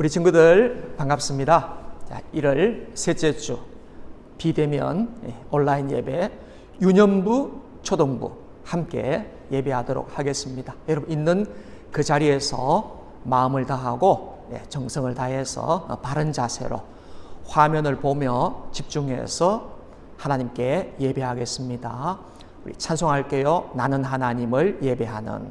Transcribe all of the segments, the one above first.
우리 친구들 반갑습니다. 자, 1월 셋째 주 비대면 예, 온라인 예배 유년부 초등부 함께 예배하도록 하겠습니다. 여러분 있는 그 자리에서 마음을 다하고 예, 정성을 다해서 어, 바른 자세로 화면을 보며 집중해서 하나님께 예배하겠습니다. 우리 찬송할게요. 나는 하나님을 예배하는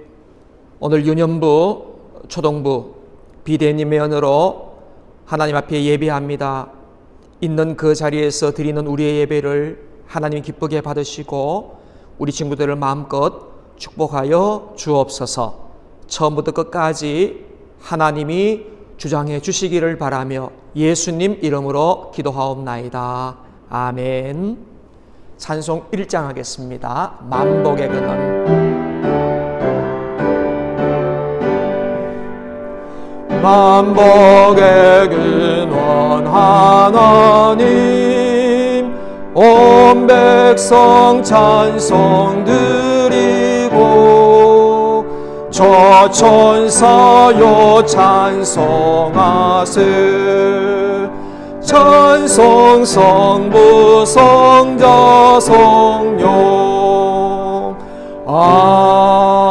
오늘 유년부, 초동부, 비대님의 연으로 하나님 앞에 예배합니다. 있는 그 자리에서 드리는 우리의 예배를 하나님 기쁘게 받으시고 우리 친구들을 마음껏 축복하여 주옵소서. 처음부터 끝까지 하나님이 주장해 주시기를 바라며 예수님 이름으로 기도하옵나이다. 아멘. 찬송 1장 하겠습니다. 만복의 근원. 만복의 근원 하나님 온 백성 찬송 드리고 저 천사요 찬송하세 찬송 성부 성자 성령. 아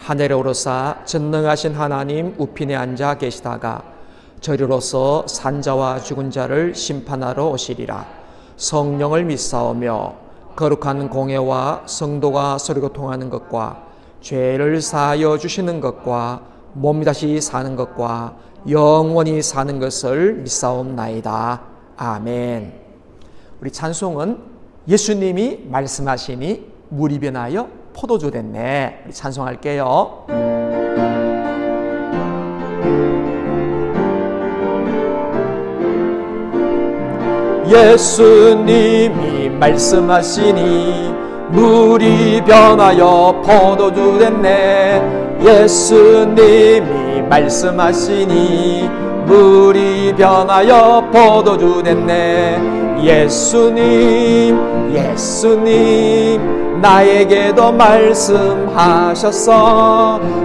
하늘에 오르사 전능하신 하나님 우편에 앉아 계시다가 저리로서 산자와 죽은 자를 심판하러 오시리라 성령을 믿사오며 거룩한 공예와 성도가 서로 통하는 것과 죄를 사하여 주시는 것과 몸이 다시 사는 것과 영원히 사는 것을 믿사옵나이다. 아멘. 우리 찬송은 예수님이 말씀하시니 물이 변하여 포도주 됐네. 우리 찬송할게요. 예수님이 말씀하시니 물이 변하여 포도주 됐네 예수님이 말씀하시니 물이 변하여 포도주 됐네 예수님 예수님 나에게도 말씀하셨어.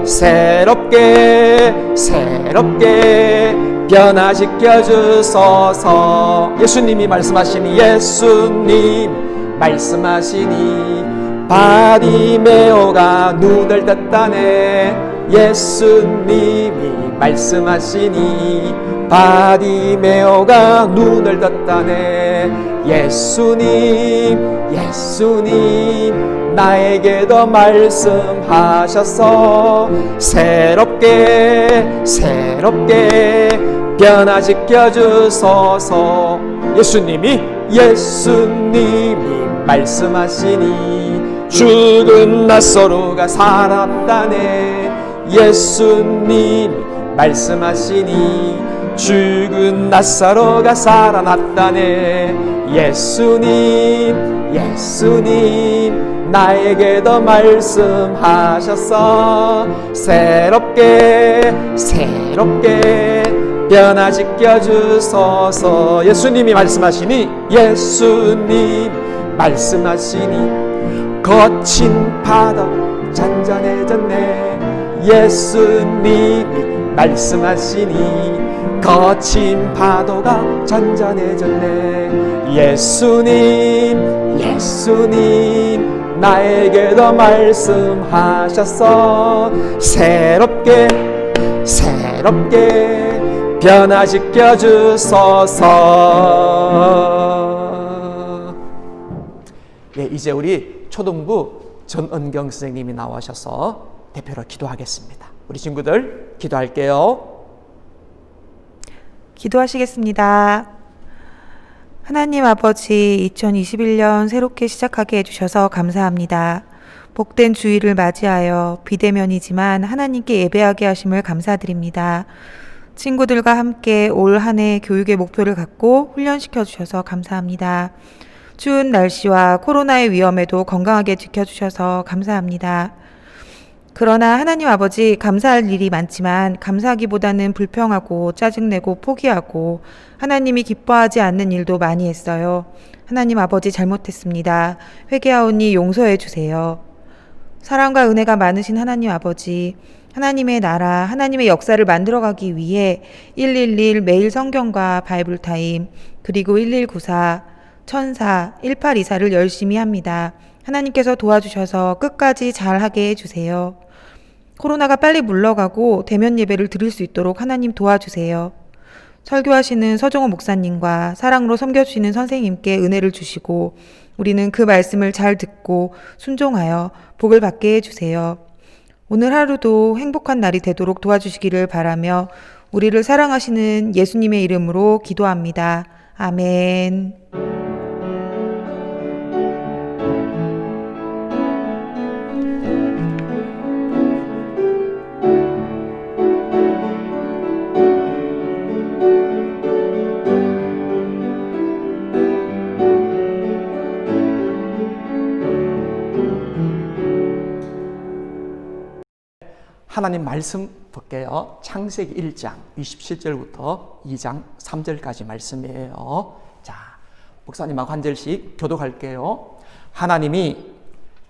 새롭게 새롭게 변화시켜 주소서. 예수님이 말씀하시니 예수님 말씀하시니 바디메오가 눈을 떴다네. 예수님이 말씀하시니 바디메오가 눈을 떴다네. 예수님 예수님 나에게도 말씀하셨어 새롭게 새롭게 변화시켜 주소서. 예수님이 예수님이 말씀하시니 죽은 낯서로가 살았다네. 예수님이 말씀하시니 죽은 나사로가 살아났다네. 예수님 예수님 나에게도 말씀하셨어. 새롭게 새롭게 변화시켜 주소서. 예수님이 말씀하시니 예수님 말씀하시니. 거친 바다 잔잔해졌네. 예수님이 말씀하시니 거친 파도가 잔잔해졌네. 예수님 예수님 나에게도 말씀하셨어. 새롭게 새롭게 변화시켜 주소서. 예, 이제 우리 초등부 전은경 선생님이 나와셔서 대표로 기도하겠습니다. 우리 친구들 기도할게요. 기도하시겠습니다. 하나님 아버지, 2021년 새롭게 시작하게 해주셔서 감사합니다. 복된 주일을 맞이하여 비대면이지만 하나님께 예배하게 하심을 감사드립니다. 친구들과 함께 올 한 해 교육의 목표를 갖고 훈련시켜 주셔서 감사합니다. 추운 날씨와 코로나의 위험에도 건강하게 지켜주셔서 감사합니다. 그러나 하나님 아버지 감사할 일이 많지만 감사하기보다는 불평하고 짜증내고 포기하고 하나님이 기뻐하지 않는 일도 많이 했어요. 하나님 아버지 잘못했습니다. 회개하오니 용서해 주세요. 사랑과 은혜가 많으신 하나님 아버지, 하나님의 나라, 하나님의 역사를 만들어가기 위해 111 매일 성경과 바이블 타임, 그리고 1194, 천사, 1824를 열심히 합니다. 하나님께서 도와주셔서 끝까지 잘하게 해주세요. 코로나가 빨리 물러가고 대면 예배를 드릴 수 있도록 하나님 도와주세요. 설교하시는 서정호 목사님과 사랑으로 섬겨주시는 선생님께 은혜를 주시고 우리는 그 말씀을 잘 듣고 순종하여 복을 받게 해주세요. 오늘 하루도 행복한 날이 되도록 도와주시기를 바라며 우리를 사랑하시는 예수님의 이름으로 기도합니다. 아멘. 하나님 말씀 볼게요. 창세기 1장 27절부터 2장 3절까지 말씀이에요. 자, 목사님하고 한 절씩 교독할게요. 하나님이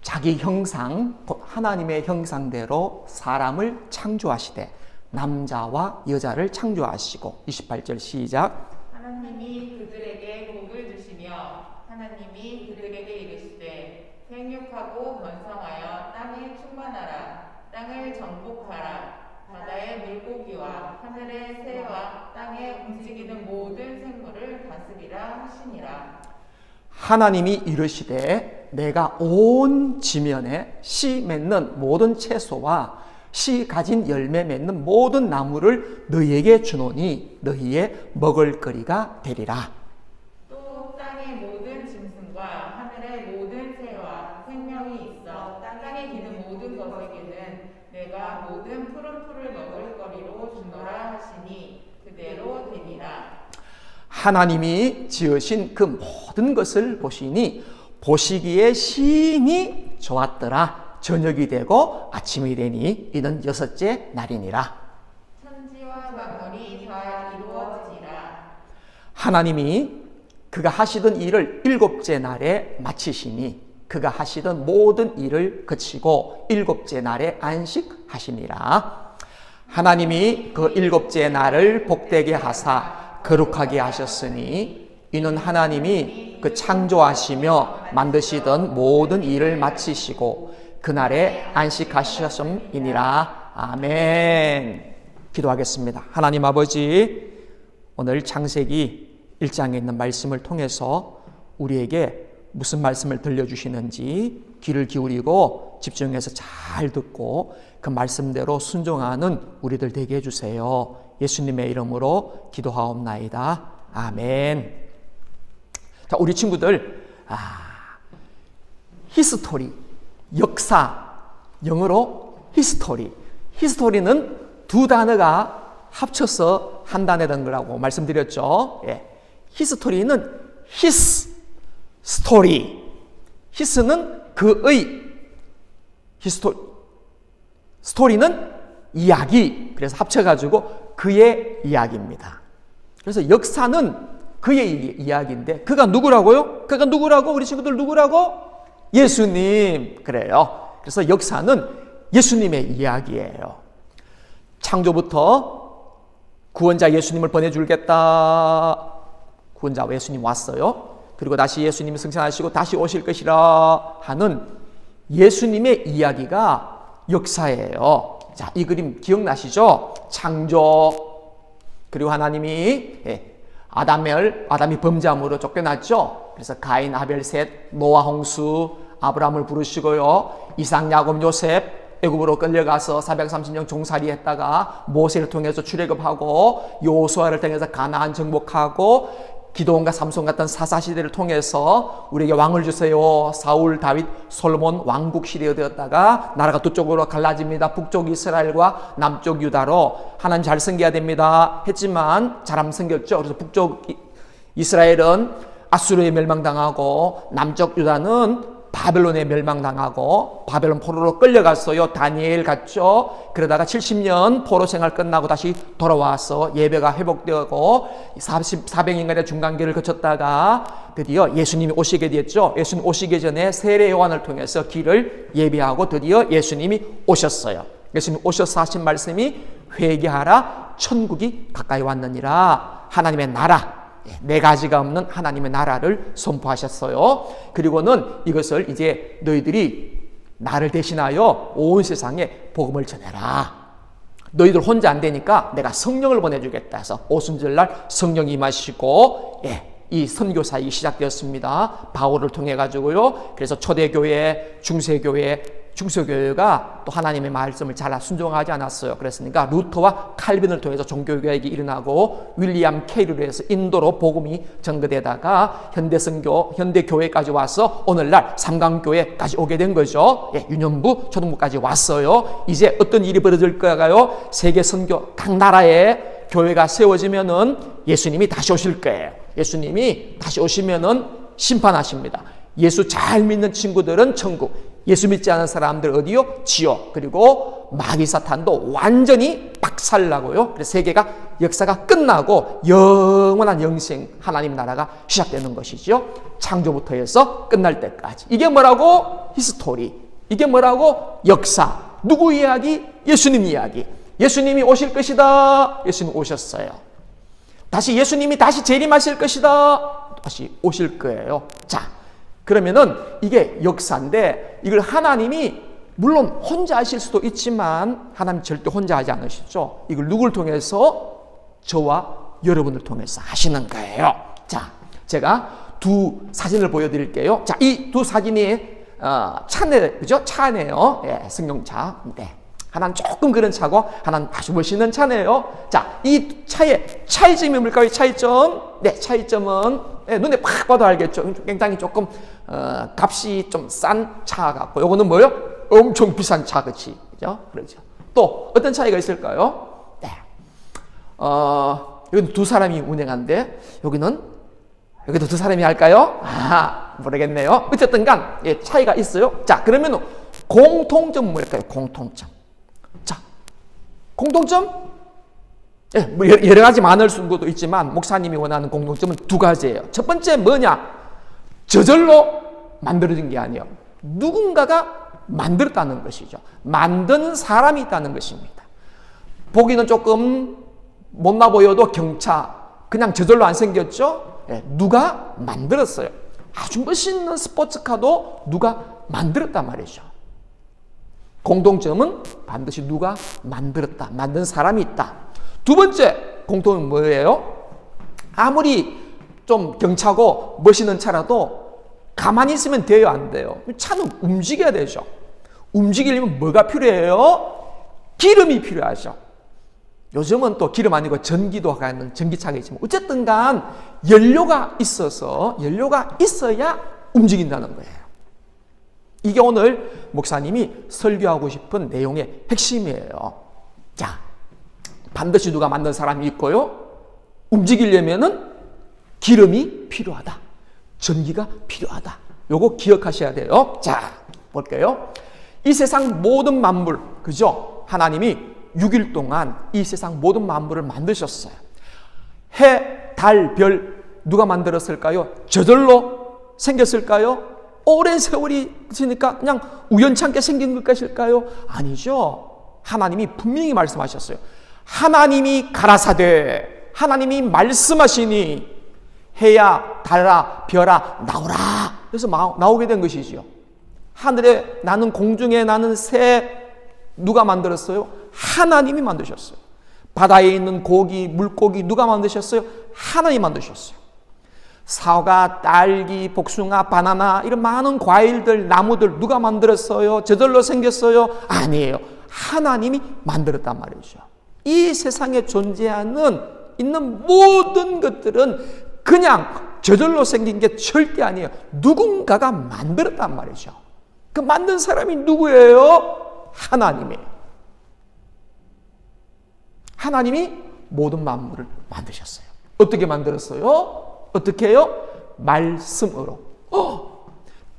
자기 형상, 곧 하나님의 형상대로 사람을 창조하시되 남자와 여자를 창조하시고 28절 시작. 하나님이 그들에게 복을 주시며 하나님이 그들에게 이르시되 생육하고 번성하여 땅에 충만하라 땅을 정복하라 바다의 물고기와 하늘의 새와 땅에 움직이는 모든 생물을 다스리라 하시니라 하나님이 이르시되 내가 온 지면에 씨 맺는 모든 채소와 씨 가진 열매 맺는 모든 나무를 너희에게 주노니 너희의 먹을 거리가 되리라. 또 땅의 모든 짐승과 하늘의 모든 새와 생명이 있어 땅에 기는 모든 것에게는 내가 모든 푸른 풀을 먹을 거리로 주노라 하시니 그대로 되니라 하나님이 지으신 그 모든 것을 보시니 보시기에 시인이 좋았더라. 저녁이 되고 아침이 되니 이는 여섯째 날이니라. 천지와 만물이 다 이루어지니라 하나님이 그가 하시던 일을 일곱째 날에 마치시니 그가 하시던 모든 일을 그치고 일곱째 날에 안식하시니라. 하나님이 그 일곱째 날을 복되게 하사 거룩하게 하셨으니 이는 하나님이 그 창조하시며 만드시던 모든 일을 마치시고 그날에 안식하셨음이니라. 아멘. 기도하겠습니다. 하나님 아버지, 오늘 창세기 1장에 있는 말씀을 통해서 우리에게 무슨 말씀을 들려주시는지 귀를 기울이고 집중해서 잘 듣고 그 말씀대로 순종하는 우리들 되게 해주세요. 예수님의 이름으로 기도하옵나이다. 아멘. 자, 우리 친구들, 아, 히스토리, 역사, 영어로 히스토리. 히스토리는 두 단어가 합쳐서 한 단어 된 거라고 말씀드렸죠. 예. 히스토리는 히스 스토리 히스는 그의 히스토 스토리는 이야기. 그래서 합쳐가지고 그의 이야기입니다. 그래서 역사는 그의 이- 이야기인데 그가 누구라고요? 그가 누구라고? 우리 친구들 누구라고? 예수님. 그래요. 그래서 역사는 예수님의 이야기예요. 창조부터 구원자 예수님을 보내줄겠다. 구원자 예수님 왔어요. 그리고 다시 예수님이 승천하시고 다시 오실 것이라 하는 예수님의 이야기가 역사예요. 자, 이 그림 기억나시죠? 창조. 그리고 하나님이 예, 아담을 아담이 범죄함으로 쫓겨났죠. 그래서 가인, 아벨, 셋, 노아, 홍수, 아브라함을 부르시고요. 이삭, 야곱, 요셉 애굽으로 끌려가서 430년 종살이 했다가 모세를 통해서 출애굽하고 요수아를 통해서 가나안 정복하고 기도원과 삼손 같은 사사 시대를 통해서 우리에게 왕을 주세요. 사울, 다윗, 솔몬 왕국 시대가 되었다가 나라가 두 쪽으로 갈라집니다. 북쪽 이스라엘과 남쪽 유다로 하나님 잘 섬겨야 됩니다. 했지만 잘 안 섬겼죠. 그래서 북쪽 이- 이스라엘은 아수르에 멸망당하고 남쪽 유다는 바벨론에 멸망당하고 바벨론 포로로 끌려갔어요. 다니엘 갔죠. 그러다가 70년 포로 생활 끝나고 다시 돌아와서 예배가 회복되고 40, 400인간의 중간기를 거쳤다가 드디어 예수님이 오시게 됐죠. 예수님 오시기 전에 세례 요한을 통해서 길을 예비하고 드디어 예수님이 오셨어요. 예수님 오셔서 하신 말씀이 회개하라 천국이 가까이 왔느니라 하나님의 나라 예, 네 가지가 없는 하나님의 나라를 선포하셨어요. 그리고는 이것을 이제 너희들이 나를 대신하여 온 세상에 복음을 전해라. 너희들 혼자 안 되니까 내가 성령을 보내주겠다 해서 오순절날 성령이 임하시고 예, 이 선교 사역이 시작되었습니다. 바울을 통해 가지고요. 그래서 초대교회, 중세교회, 중세교회가 또 하나님의 말씀을 잘 순종하지 않았어요. 그랬으니까 루터와 칼빈을 통해서 종교개혁이 일어나고 윌리엄 케이를 해서 인도로 복음이 전거되다가 현대선교, 현대교회까지 와서 오늘날 삼강교회까지 오게 된 거죠. 예, 유년부, 초등부까지 왔어요. 이제 어떤 일이 벌어질 거가요? 세계 선교 각 나라에 교회가 세워지면은 예수님이 다시 오실 거예요. 예수님이 다시 오시면은 심판하십니다. 예수 잘 믿는 친구들은 천국, 예수 믿지 않은 사람들 어디요? 지옥. 그리고 마귀 사탄도 완전히 박살나고요. 그래서 세계가 역사가 끝나고 영원한 영생 하나님 나라가 시작되는 것이죠. 창조부터 해서 끝날 때까지. 이게 뭐라고? 히스토리. 이게 뭐라고? 역사. 누구 이야기? 예수님 이야기. 예수님이 오실 것이다. 예수님 오셨어요. 다시 예수님이 다시 재림하실 것이다. 다시 오실 거예요. 자, 그러면은 이게 역사인데 이걸 하나님이 물론 혼자 하실 수도 있지만 하나님 절대 혼자 하지 않으시죠. 이걸 누굴 통해서 저와 여러분을 통해서 하시는 거예요. 자, 제가 두 사진을 보여드릴게요. 자, 이 두 사진이 어, 차네, 그죠? 차네요. 예, 승용차. 네. 하나는 조금 그런 차고 하나는 아주 멋있는 차네요. 자, 이 차의 차이점이 뭘까요? 차이점? 네, 차이점은 네, 눈에 팍 봐도 알겠죠. 굉장히 조금 어, 값이 좀 싼 차 같고 요거는 뭐요? 엄청 비싼 차 그치? 그죠? 그렇죠. 또 어떤 차이가 있을까요? 네. 어, 여기는 두 사람이 운행한데 여기는 여기도 두 사람이 할까요? 아, 모르겠네요. 어쨌든 간 예, 차이가 있어요. 자, 그러면 공통점 뭘까요? 공통점. 자, 공통점? 예, 뭐 여러 가지 많을 수도 있지만 목사님이 원하는 공통점은 두 가지예요. 첫 번째 뭐냐? 저절로 만들어진 게 아니에요. 누군가가 만들었다는 것이죠. 만든 사람이 있다는 것입니다. 보기는 조금 못나 보여도 경차 그냥 저절로 안 생겼죠? 예, 누가 만들었어요. 아주 멋있는 스포츠카도 누가 만들었단 말이죠. 공동점은 반드시 누가 만들었다. 만든 사람이 있다. 두 번째 공통은 뭐예요? 아무리 좀 경차고 멋있는 차라도 가만히 있으면 돼요, 안 돼요? 차는 움직여야 되죠. 움직이려면 뭐가 필요해요? 기름이 필요하죠. 요즘은 또 기름 아니고 전기도 가는 전기차가 있지만 어쨌든 간 연료가 있어서 연료가 있어야 움직인다는 거예요. 이게 오늘 목사님이 설교하고 싶은 내용의 핵심이에요. 자, 반드시 누가 만든 사람이 있고요. 움직이려면은 기름이 필요하다. 전기가 필요하다. 요거 기억하셔야 돼요. 자, 볼게요. 이 세상 모든 만물, 그죠? 하나님이 6일 동안 이 세상 모든 만물을 만드셨어요. 해, 달, 별 누가 만들었을까요? 저절로 생겼을까요? 오랜 세월이 지니까 그냥 우연찮게 생긴 것일까요? 아니죠. 하나님이 분명히 말씀하셨어요. 하나님이 가라사대 하나님이 말씀하시니 해야 달아 별아 나오라. 그래서 마- 나오게 된 것이지요. 하늘에 나는 공중에 나는 새 누가 만들었어요? 하나님이 만드셨어요. 바다에 있는 고기, 물고기 누가 만드셨어요? 하나님이 만드셨어요. 사과, 딸기, 복숭아, 바나나 이런 많은 과일들, 나무들 누가 만들었어요? 저절로 생겼어요? 아니에요. 하나님이 만들었단 말이죠. 이 세상에 존재하는 있는 모든 것들은 그냥 저절로 생긴 게 절대 아니에요. 누군가가 만들었단 말이죠. 그 만든 사람이 누구예요? 하나님이에요. 하나님이 모든 만물을 만드셨어요. 어떻게 만들었어요? 어떻게 해요? 말씀으로. 어,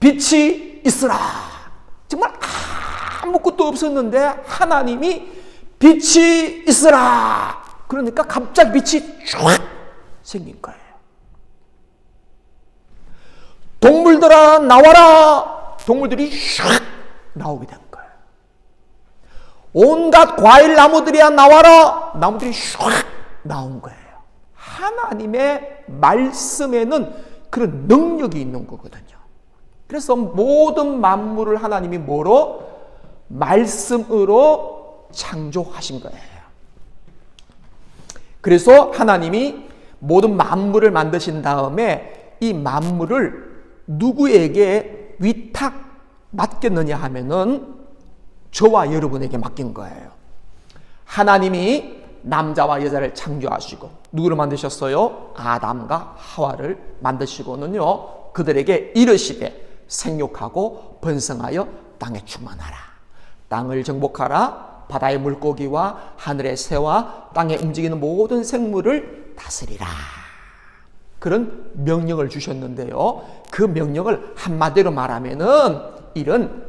빛이 있으라. 정말 아무것도 없었는데 하나님이 빛이 있으라. 그러니까 갑자기 빛이 쫙 생긴 거예요. 동물들아 나와라. 동물들이 쫙 나오게 된 거예요. 온갖 과일 나무들이야 나와라. 나무들이 쫙 나온 거예요. 하나님의 말씀에는 그런 능력이 있는 거거든요. 그래서 모든 만물을 하나님이 뭐로? 말씀으로 창조하신 거예요. 그래서 하나님이 모든 만물을 만드신 다음에 이 만물을 누구에게 위탁 맡겼느냐 하면은 저와 여러분에게 맡긴 거예요. 하나님이 남자와 여자를 창조하시고 누구를 만드셨어요? 아담과 하와를 만드시고는요. 그들에게 이르시되 생육하고 번성하여 땅에 충만하라. 땅을 정복하라. 바다의 물고기와 하늘의 새와 땅에 움직이는 모든 생물을 다스리라. 그런 명령을 주셨는데요. 그 명령을 한마디로 말하면은 이런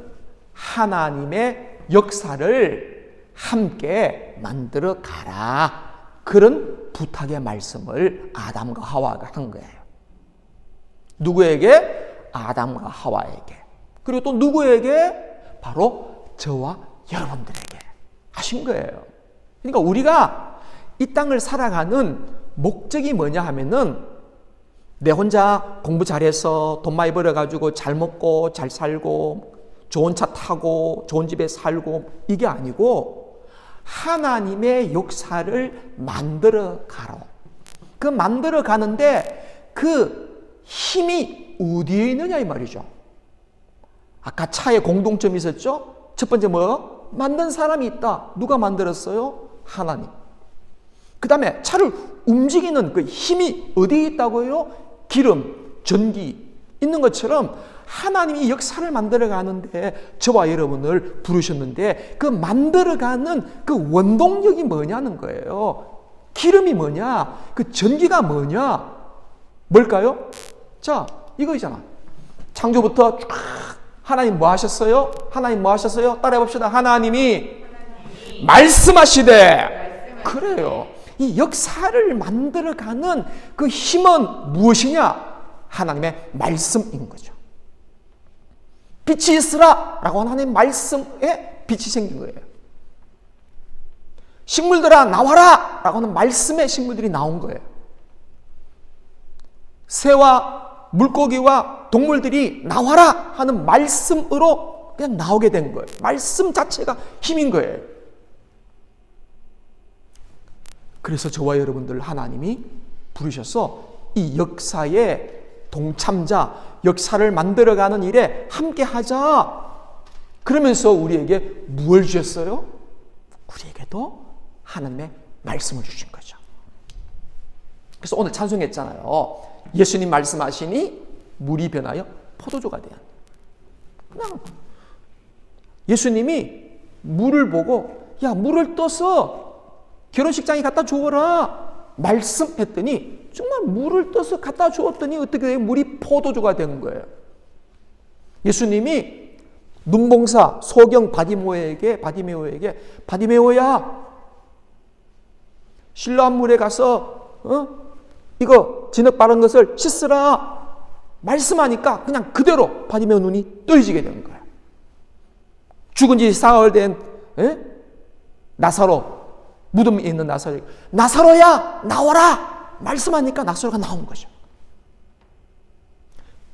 하나님의 역사를 함께 만들어 가라. 그런 부탁의 말씀을 아담과 하와가 한 거예요. 누구에게? 아담과 하와에게. 그리고 또 누구에게? 바로 저와 여러분들에게 하신 거예요. 그러니까 우리가 이 땅을 살아가는 목적이 뭐냐 하면은 내 혼자 공부 잘해서 돈 많이 벌어가지고 잘 먹고 잘 살고 좋은 차 타고 좋은 집에 살고 이게 아니고 하나님의 역사를 만들어 가로. 그 만들어 가는데 그 힘이 어디에 있느냐 이 말이죠. 아까 차에 공동점이 있었죠? 첫 번째 뭐요? 만든 사람이 있다. 누가 만들었어요? 하나님. 그 다음에 차를 움직이는 그 힘이 어디에 있다고요? 기름, 전기 있는 것처럼 하나님이 역사를 만들어 가는데 저와 여러분을 부르셨는데 그 만들어 가는 그 원동력이 뭐냐는 거예요. 기름이 뭐냐? 그 전기가 뭐냐? 뭘까요? 자, 이거잖아. 창조부터 쫙 하나님 뭐 하셨어요? 하나님 뭐 하셨어요? 따라해 봅시다. 하나님이 말씀하시되 그래요. 이 역사를 만들어 가는 그 힘은 무엇이냐? 하나님의 말씀인 거죠. 빛이 있으라 라고 하나님 말씀에 빛이 생긴 거예요. 식물들아 나와라 라고 하는 말씀에 식물들이 나온 거예요. 새와 물고기와 동물들이 나와라 하는 말씀으로 그냥 나오게 된 거예요. 말씀 자체가 힘인 거예요. 그래서 저와 여러분들 하나님이 부르셔서 이 역사의 동참자, 역사를 만들어가는 일에 함께 하자. 그러면서 우리에게 무엇을 주셨어요? 우리에게도 하나님의 말씀을 주신 거죠. 그래서 오늘 찬송했잖아요. 예수님 말씀하시니 물이 변하여 포도주가 되었 그냥 예수님이 물을 보고 야 물을 떠서 결혼식장에 갖다 주어라 말씀했더니 정말 물을 떠서 갖다 주었더니 어떻게 돼요? 물이 포도주가 된 거예요. 예수님이 눈봉사 소경 바디모에게 바디메오에게 바디메오야 실로암물에 가서 어? 이거 진흙 바른 것을 씻으라 말씀하니까 그냥 그대로 바디메오 눈이 떠지게 된 거야. 죽은 지 사흘 된 에? 나사로 무덤에 있는 나사로 나사로야 나와라 말씀하니까 나사로가 나온 거죠.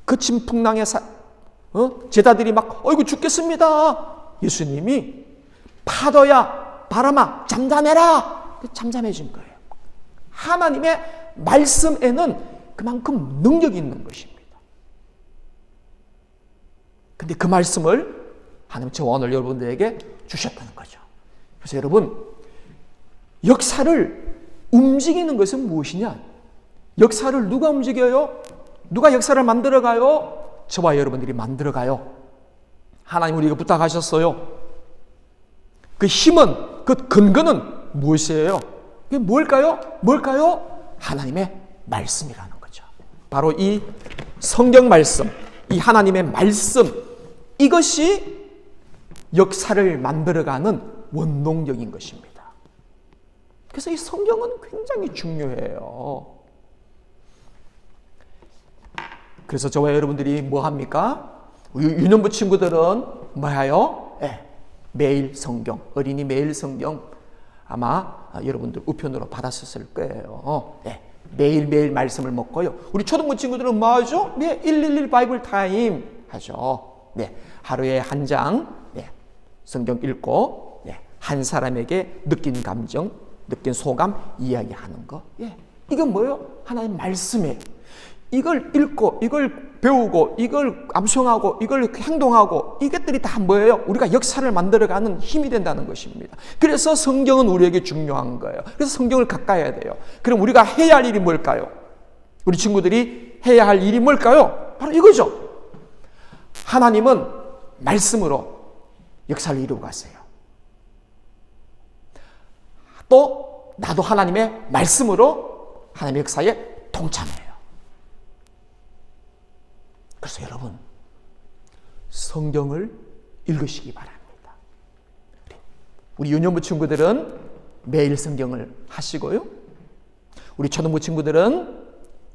그 진풍랑의 사, 어? 제자들이 막 어이구 죽겠습니다. 예수님이 파도야 바람아 잠잠해라 잠잠해진 거예요. 하나님의 말씀에는 그만큼 능력이 있는 것입니다. 근데 그 말씀을 하나님 저 오늘 여러분들에게 주셨다는 거죠. 그래서 여러분 역사를 움직이는 것은 무엇이냐? 역사를 누가 움직여요? 누가 역사를 만들어가요? 저와 여러분들이 만들어가요. 하나님 우리가 부탁하셨어요. 그 힘은, 그 근거는 무엇이에요? 그게 뭘까요? 뭘까요? 하나님의 말씀이라는 거죠. 바로 이 성경 말씀, 이 하나님의 말씀, 이것이 역사를 만들어가는 원동력인 것입니다. 그래서 이 성경은 굉장히 중요해요. 그래서 저와 여러분들이 뭐 합니까? 유년부 친구들은 뭐하요? 예, 매일 성경, 어린이 매일 성경 아마 여러분들 우편으로 받았을 거예요. 예, 매일매일 말씀을 먹고요. 우리 초등부 친구들은 뭐 하죠? 네, 111 바이블 타임 하죠. 네, 하루에 한 장, 네, 성경 읽고, 네, 한 사람에게 느낀 감정, 느낀 소감 이야기하는 거. 예, 이건 뭐예요? 하나의 말씀이에요. 이걸 읽고 이걸 배우고 이걸 암송하고 이걸 행동하고 이것들이 다 뭐예요? 우리가 역사를 만들어가는 힘이 된다는 것입니다. 그래서 성경은 우리에게 중요한 거예요. 그래서 성경을 가까이 해야 돼요. 그럼 우리가 해야 할 일이 뭘까요? 우리 친구들이 해야 할 일이 뭘까요? 바로 이거죠. 하나님은 말씀으로 역사를 이루고 가세요. 또 나도 하나님의 말씀으로 하나님의 역사에 동참해요. 그래서 여러분 성경을 읽으시기 바랍니다. 우리 유년부 친구들은 매일 성경을 하시고요. 우리 초등부 친구들은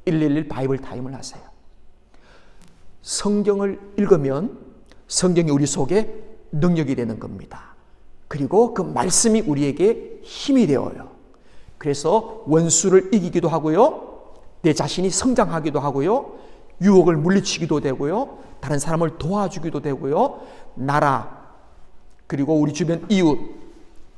111 바이블 타임을 하세요. 성경을 읽으면 성경이 우리 속에 능력이 되는 겁니다. 그리고 그 말씀이 우리에게 힘이 되어요. 그래서 원수를 이기기도 하고요. 내 자신이 성장하기도 하고요. 유혹을 물리치기도 되고요. 다른 사람을 도와주기도 되고요. 나라, 그리고 우리 주변 이웃,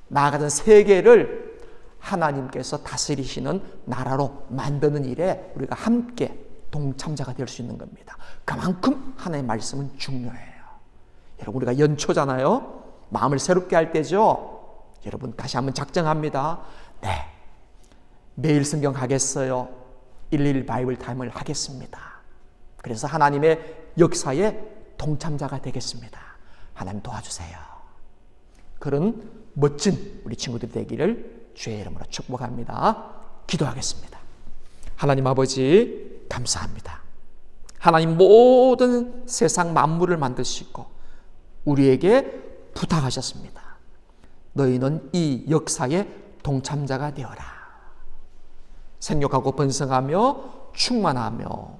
나아가는 세계를 하나님께서 다스리시는 나라로 만드는 일에 우리가 함께 동참자가 될 수 있는 겁니다. 그만큼 하나님의 말씀은 중요해요. 여러분, 우리가 연초잖아요. 마음을 새롭게 할 때죠. 여러분, 다시 한번 작정합니다. 네. 매일 성경 하겠어요. 111 바이블 타임을 하겠습니다. 그래서 하나님의 역사에 동참자가 되겠습니다. 하나님 도와주세요. 그런 멋진 우리 친구들이 되기를 주의 이름으로 축복합니다. 기도하겠습니다. 하나님 아버지 감사합니다. 하나님 모든 세상 만물을 만드시고 우리에게 부탁하셨습니다. 너희는 이 역사의 동참자가 되어라. 생육하고 번성하며 충만하며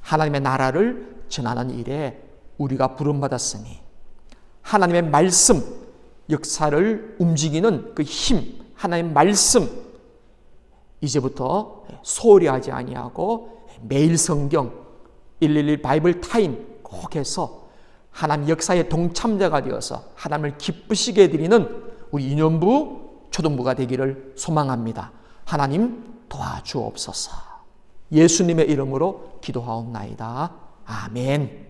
하나님의 나라를 전하는 일에 우리가 부름받았으니 하나님의 말씀, 역사를 움직이는 그 힘, 하나님의 말씀, 이제부터 소홀히 하지 아니하고 매일 성경, 111 바이블 타임 꼭 해서 하나님 역사의 동참자가 되어서 하나님을 기쁘시게 해드리는 우리 인연부, 초등부가 되기를 소망합니다. 하나님 도와주옵소서. 예수님의 이름으로 기도하옵나이다. 아멘.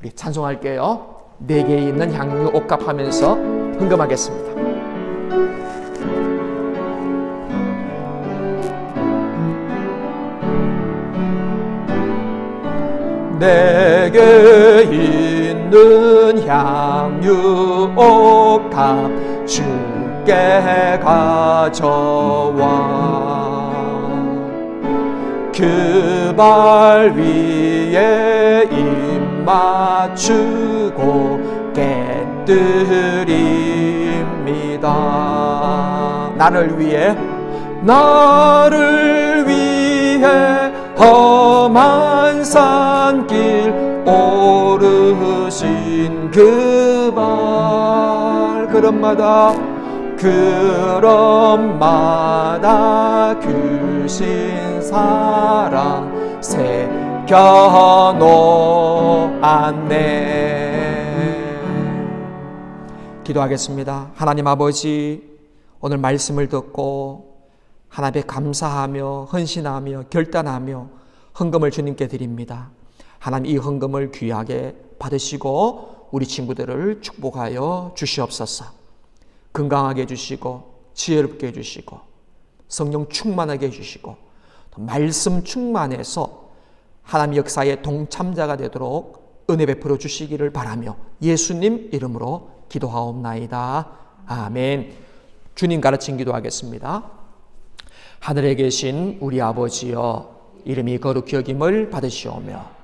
우리 찬송할게요. 내게 있는 향유 옥갑하면서 흥금하겠습니다. 내게 있 는 향유 옥탑 주께 가져와 그 발 위에 임 맞추고 깨뜨립니다. 나를 위해 나를 위해 험한 산길 오르신 그 발 그런마다 그런마다 kü신 사랑 새겨 놓았네 기도하겠습니다. 하나님 아버지, 오늘 말씀을 듣고 하나님께 감사하며 헌신하며 결단하며 헌금을 주님께 드립니다. 하나님 이 헌금을 귀하게 받으시고 우리 친구들을 축복하여 주시옵소서. 건강하게 해주시고 지혜롭게 해주시고 성령 충만하게 해주시고 또 말씀 충만해서 하나님 역사의 동참자가 되도록 은혜 베풀어 주시기를 바라며 예수님 이름으로 기도하옵나이다. 아멘. 주님 가르친 기도하겠습니다. 하늘에 계신 우리 아버지여 이름이 거룩히 여김을 받으시오며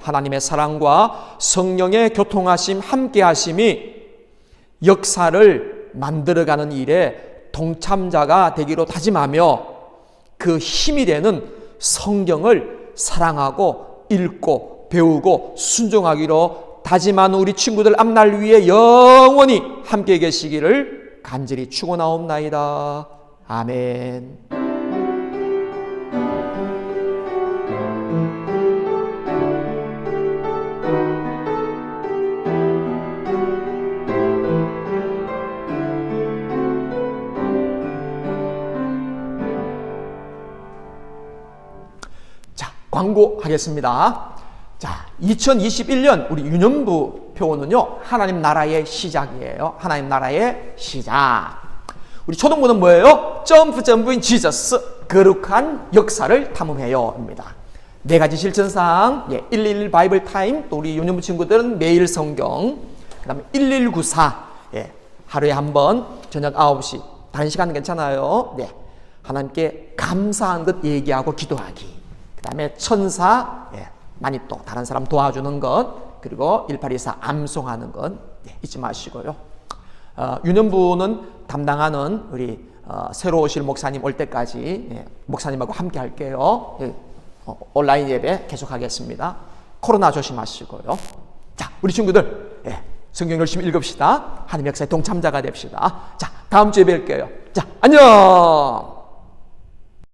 하나님의 사랑과 성령의 교통하심 함께하심이 역사를 만들어가는 일에 동참자가 되기로 다짐하며 그 힘이 되는 성경을 사랑하고 읽고 배우고 순종하기로 다짐한 우리 친구들 앞날 위에 영원히 함께 계시기를 간절히 축원하옵나이다. 아멘. 광고하겠습니다. 자, 2021년 우리 유년부 표어는요, 하나님 나라의 시작이에요. 하나님 나라의 시작. 우리 초등부는 뭐예요? 점프 점프인 지저스, 거룩한 역사를 탐험해요 입니다. 네 가지 실천사항, 예, 111 바이블 타임, 또 우리 유년부 친구들은 매일 성경, 그 다음에 1194, 예, 하루에 한 번, 저녁 9시, 다른 시간은 괜찮아요. 네. 하나님께 감사한 것 얘기하고 기도하기. 그 다음에 천사, 예, 많이 또 다른 사람 도와주는 것, 그리고 1824 암송하는 것 예, 잊지 마시고요. 어, 유년부는 담당하는 우리 어, 새로 오실 목사님 올 때까지 예, 목사님하고 함께 할게요. 예, 어, 온라인 예배 계속하겠습니다. 코로나 조심하시고요. 자, 우리 친구들 예, 성경 열심히 읽읍시다. 하나님 역사의 동참자가 됩시다. 자, 다음 주에 뵐게요. 자, 안녕.